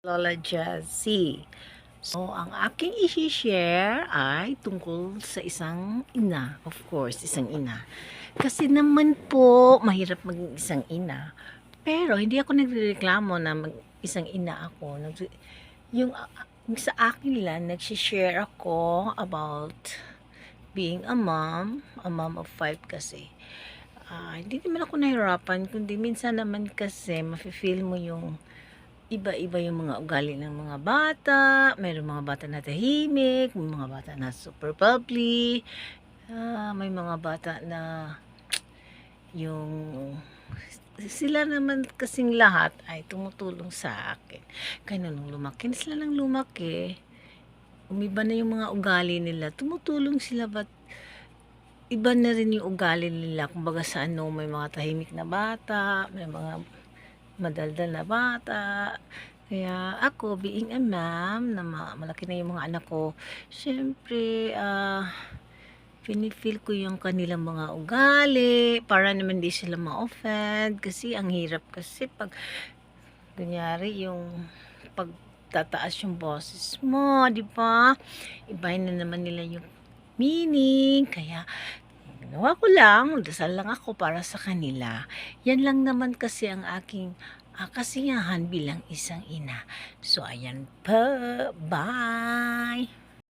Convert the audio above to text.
Lola Jazzy. So, ang aking i-share ay tungkol sa isang ina. Of course, isang ina. Kasi naman po, mahirap maging isang ina. Pero, hindi ako nagreklamo na mag isang ina ako. Nag- yung, ah, yung sa akin lang, nagsishare ako about being a mom, a mom of five kasi. Ah, hindi naman ako nahirapan, kundi minsan naman kasi mafe-feel mo yung iba-iba yung mga ugali ng mga bata. Mayroong mga bata na tahimik, may mga bata na super bubbly. Ah, may mga bata na yung sila naman kasing lahat ay tumutulong sa akin. Kaya nung lumaki sila ng lumaki, umiba na yung mga ugali nila. Tumutulong sila but iba na rin yung ugali nila. Kumbaga sa ano, may mga tahimik na bata, may mga madaldal na bata. Kaya ako, being a mom, na ma- malaki na yung mga anak ko, syempre, ah, pinifeel ko yung kanilang mga ugali para naman di sila ma-offend kasi ang hirap kasi pag kunyari yung pagtataas yung boses mo, di ba? Ibahin na naman nila yung meaning. Kaya, ginawa ko lang, dasal lang ako para sa kanila. Yan lang naman kasi ang aking kasiyahan bilang isang ina. So, ayan pa. Bye!